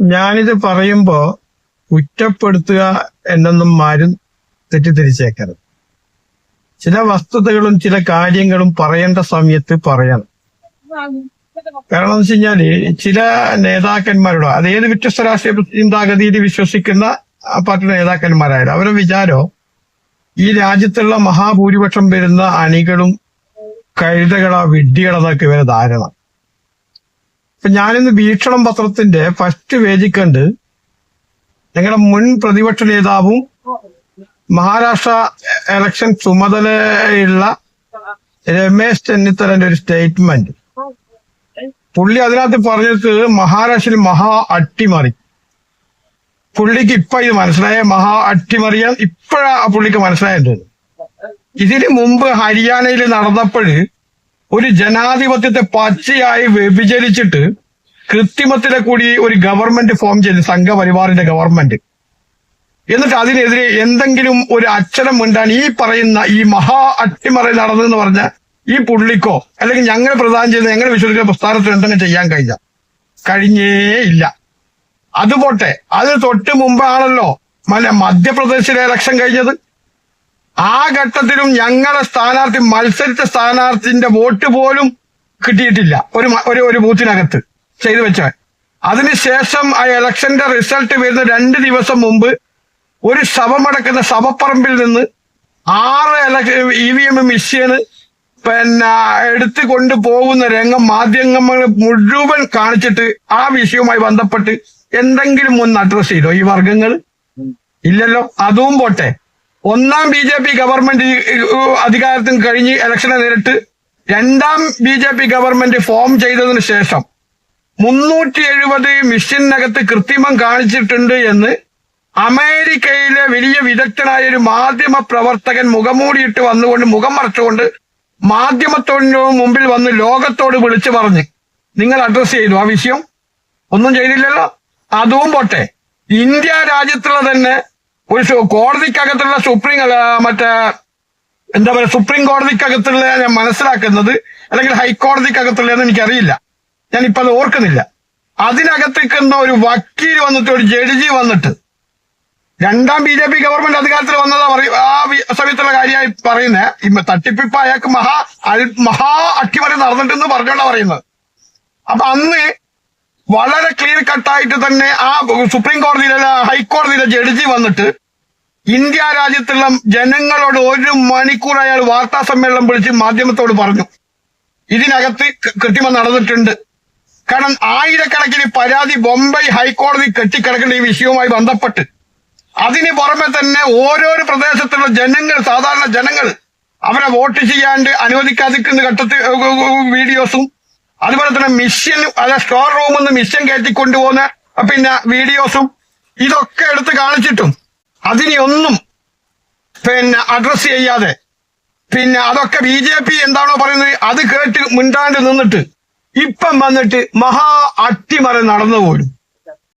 ഞാനിത് പറയുമ്പോ കുറ്റപ്പെടുത്തുക എന്നൊന്നും ആരും തെറ്റിദ്ധരിച്ചേക്കരുത്. ചില വസ്തുതകളും ചില കാര്യങ്ങളും പറയേണ്ട സമയത്ത് പറയണം. കാരണം എന്ന് വെച്ച് കഴിഞ്ഞാൽ ചില നേതാക്കന്മാരോട് അത് ഏത് വ്യത്യസ്ത രാഷ്ട്രീയ ചിന്താഗതിയിൽ വിശ്വസിക്കുന്ന പാർട്ടി നേതാക്കന്മാരായാലും അവരുടെ വിചാരം ഈ രാജ്യത്തുള്ള മഹാഭൂരിപക്ഷം വരുന്ന അണികളും കഴുതകളാ വിഡ്ഢികളെന്നൊക്കെ ഇവരെ ധാരണ. ഇപ്പൊ ഞാനിന്ന് വീക്ഷണം പത്രത്തിന്റെ ഫസ്റ്റ് പേജിൽ കണ്ട് ഞങ്ങളുടെ മുൻ പ്രതിപക്ഷ നേതാവും മഹാരാഷ്ട്ര ഇലക്ഷൻ ചുമതലയുള്ള രമേശ് ചെന്നിത്തലന്റെ ഒരു സ്റ്റേറ്റ്മെന്റ് പുള്ളി അതിനകത്ത് പറഞ്ഞത് മഹാരാഷ്ട്രയിൽ മഹാ അട്ടിമറി. പുള്ളിക്ക് ഇപ്പൊ ഇത് മനസ്സിലായ? മഹാ അട്ടിമറിയാൻ ഇപ്പോഴാ പുള്ളിക്ക് മനസ്സിലായത് ഇതിന് മുമ്പ് ഹരിയാനയിൽ നടന്നപ്പോൾ ഒരു ജനാധിപത്യത്തെ പച്ചയായി വ്യഭിചരിച്ചിട്ട് കൃത്രിമത്തിലെ കൂടി ഒരു ഗവൺമെന്റ് ഫോം ചെയ്തു സംഘപരിവാറിന്റെ ഗവൺമെന്റ് എന്നിട്ട് അതിനെതിരെ എന്തെങ്കിലും ഒരു അക്ഷരം മിണ്ടാൻ ഈ പറയുന്ന ഈ മഹാ അട്ടിമറി നടന്നെന്ന് പറഞ്ഞ ഈ പുള്ളിക്കോ അല്ലെങ്കിൽ ഞങ്ങൾ പ്രധാനം ചെയ്യുന്ന ഞങ്ങൾ വിശ്വസിക്കുന്ന പ്രസ്ഥാനത്തിന് എന്തെങ്കിലും ചെയ്യാൻ കഴിഞ്ഞ? കഴിഞ്ഞേ ഇല്ല. അത് പോട്ടെ അത് തൊട്ട് മുമ്പാണല്ലോ മല മധ്യപ്രദേശിലെ ഇലക്ഷൻ കഴിഞ്ഞത്. ആ ഘട്ടത്തിലും ഞങ്ങളെ സ്ഥാനാർത്ഥി മത്സരിച്ച സ്ഥാനാർത്ഥിന്റെ വോട്ട് പോലും കിട്ടിയിട്ടില്ല. ഒരു ഒരു ഒരു ബൂത്തിനകത്ത് ചെയ്തു വെച്ച അതിനുശേഷം ആ ഇലക്ഷന്റെ റിസൾട്ട് വരുന്ന രണ്ട് ദിവസം മുമ്പ് ഒരു ശവമടക്കുന്ന സഭപ്പറമ്പിൽ നിന്ന് ആറ് ഇ വി എം മിഷ്യന് പിന്നെ എടുത്തു കൊണ്ടുപോകുന്ന രംഗം മാധ്യമങ്ങൾ മുഴുവൻ കാണിച്ചിട്ട് ആ വിഷയവുമായി ബന്ധപ്പെട്ട് എന്തെങ്കിലും ഒന്ന് അഡ്രസ് ചെയ്തോ? ഈ വർഗങ്ങൾ ഇല്ലല്ലോ. അതും പോട്ടെ. ഒന്നാം ബി ജെ പി ഗവൺമെന്റ് അധികാരത്തിന് കഴിഞ്ഞ് ഇലക്ഷനെ നേരിട്ട് രണ്ടാം B J P government form ചെയ്തതിനു ശേഷം മുന്നൂറ്റി എഴുപത് മിഷനകത്ത് കൃത്രിമം കാണിച്ചിട്ടുണ്ട് എന്ന് അമേരിക്കയിലെ വലിയ വിദഗ്ധനായ ഒരു മാധ്യമ പ്രവർത്തകൻ മുഖമൂടിയിട്ട് വന്നുകൊണ്ട് മുഖം മറച്ചുകൊണ്ട് മാധ്യമത്തോടിന് മുമ്പിൽ വന്ന് ലോകത്തോട് വിളിച്ചു പറഞ്ഞ് നിങ്ങൾ അഡ്രസ് ചെയ്തു ആ വിഷയം? ഒന്നും ചെയ്തില്ലല്ലോ? അതും പോട്ടെ. ഇന്ത്യ രാജ്യത്തുള്ള തന്നെ ഒരു കോടതിക്കകത്തുള്ള സുപ്രീം അല്ല, മറ്റേ എന്താ പറയുക സുപ്രീം കോടതിക്കകത്തുള്ള ഞാൻ മനസ്സിലാക്കുന്നത് അല്ലെങ്കിൽ ഹൈക്കോടതിക്കകത്തുള്ളതെന്ന് എനിക്കറിയില്ല. ഞാൻ ഇപ്പൊ അത് ഓർക്കുന്നില്ല. അതിനകത്തേക്കുന്ന ഒരു വക്കീൽ വന്നിട്ട് ഒരു ജഡ്ജി വന്നിട്ട് രണ്ടാം ബി ജെ പി ഗവൺമെന്റ് അധികാരത്തിൽ വന്നതാ പറയും ആ സമയത്തുള്ള കാര്യമായി പറയുന്നത് ഈ തട്ടിപ്പിപ്പ് അയാൾക്ക് മഹാ മഹാ അട്ടിമറി നടന്നിട്ടെന്ന് പറഞ്ഞോണ്ടാ പറയുന്നത്. അപ്പൊ അന്ന് വളരെ ക്ലിയർ കട്ടായിട്ട് തന്നെ ആ സുപ്രീം കോടതിയിലെ ഹൈക്കോടതിയിലെ ജഡ്ജി വന്നിട്ട് ഇന്ത്യ രാജ്യത്തുള്ള ജനങ്ങളോട് ഒരു മണിക്കൂർ അയാൾ വാർത്താ സമ്മേളനം വിളിച്ച് മാധ്യമത്തോട് പറഞ്ഞു ഇതിനകത്ത് ക- കൃത്രിമം നടന്നിട്ടുണ്ട് കാരണം ആയിരക്കണക്കിന് പരാതി ബൊംബൈ ഹൈക്കോടതി കെട്ടിക്കിടക്കുന്ന ഈ വിഷയവുമായി ബന്ധപ്പെട്ട് അതിന് പുറമെ തന്നെ ഓരോരോ പ്രദേശത്തുള്ള ജനങ്ങൾ സാധാരണ ജനങ്ങൾ അവരെ വോട്ട് ചെയ്യാണ്ട് അനുവദിക്കാതിരിക്കുന്ന ഘട്ടത്തിൽ വീഡിയോസും അതുപോലെ തന്നെ മിഷ്യൻ അല്ല സ്റ്റോർ റൂമിൽ നിന്ന് മിഷ്യൻ കയറ്റി കൊണ്ടുപോകുന്ന പിന്നെ വീഡിയോസും ഇതൊക്കെ എടുത്ത് കാണിച്ചിട്ടും. അതിനെയൊന്നും പിന്നെ അഡ്രസ് ചെയ്യാതെ. പിന്നെ അതൊക്കെ ബി ജെ പി എന്താണോ പറയുന്നത് അത് കേട്ട് മിണ്ടാണ്ട് നിന്നിട്ട് ഇപ്പം വന്നിട്ട് മഹാ അട്ടിമറി നടന്നു പോലും.